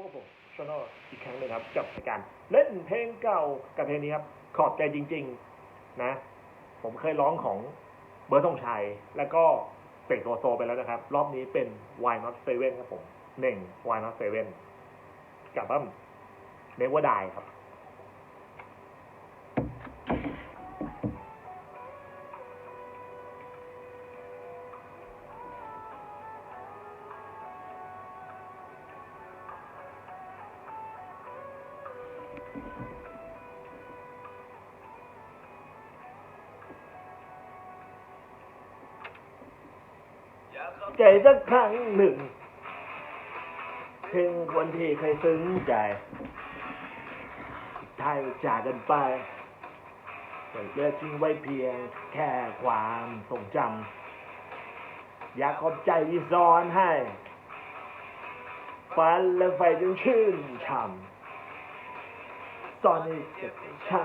บกับผมชนออีกครั้งหนึงครับกับรายการเล่นเพลงเก่ากับเพลงนี้ครับ ขอบใจจริง ๆนะ ผมเคยร้องของเบิร์ดธงชัย แล้วก็เปกโซโซไปแล้วนะครับ รอบนี้เป็น Why Not Seven ครับผมหนึ่ง Why Not Seven กับบั้มเนว่าดายครับ ใจสักครั้งหนึ่งถึงคนที่เคยซึ้งใจทายจากกันไปแต่เลือทิ้งไว้เพียงแค่ความทรงจำอยากขอบใจที่สอนให้ ฝันและไฟจนชื่นช่ำ สอนให้เจ็บให้ช้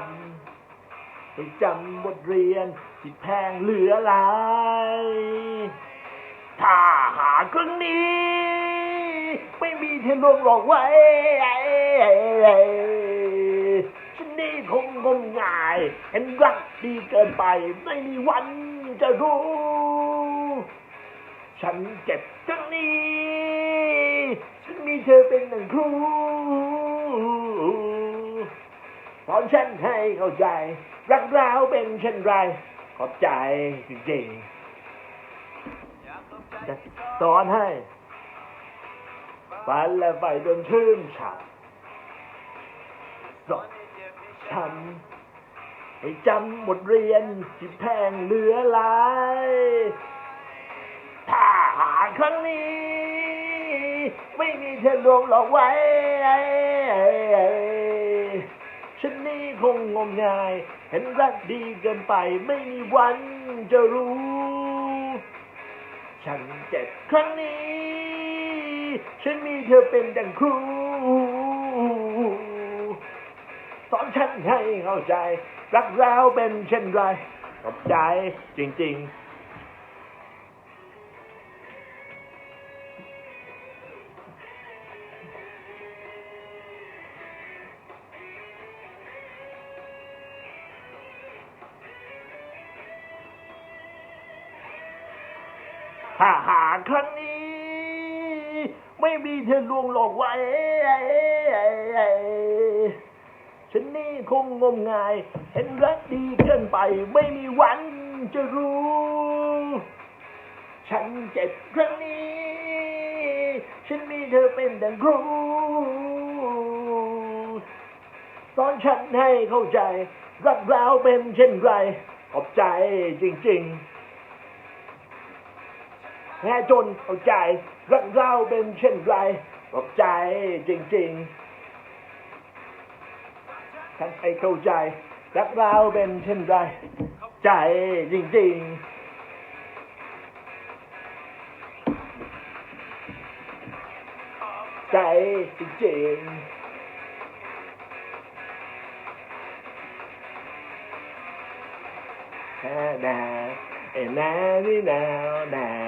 ำให้จำบทเรียนที่แพงเหลือหลายถ้าหาครั้งนี้ ไม่มีเธอลวงหลอกไว้ฉันนี่คงงมงายเห็นรักดีเกินไป ไม่มีวันจะรู้ ฉันเจ็บครั้งนี้ ฉันมีเธอเป็นหนึ่งครู สอนฉันให้เข้าใจ รักเราเป็นเช่นไร ขอบใจจริงๆจะสอนให้ฝันและไฟจนชื่นฉ่ำสอนฉันให้จำบทเรียนที่แพงเหลือหลายถ้าหากครั้งนี้ ไม่มีเธอลวงหลอกไว้ ฉันนี่คงงมงาย เห็นรักดีเกินไปไม่มีวันจะรู้ ฉันเจ็บครั้งนี้ ฉันมีเธอเป็นดังครูสอนฉันให้เข้าใจ รักเราเป็นเช่นไรขอบใจจริง ๆ ถ้าหากครั้งนี้ ไม่มีเธอลวงหลอกไว้ฉันนี่คงงมงาย เห็นรักดีเกินไป ไม่มีวันจะรู้ ฉันเจ็บครั้งนี้ ฉันมีเธอเป็นดังครูสอนฉันให้เข้าใจ รักเราเป็นเช่นไร ขอบใจจริง ๆ แน่จนเอาใจรักเราเป็นเช่นไรบอกใจจริงๆฉันไอเข้าใจรักเราเป็นเช่นไรใจจริงๆใจจริงนะนะเอ็นนะนี่นาวน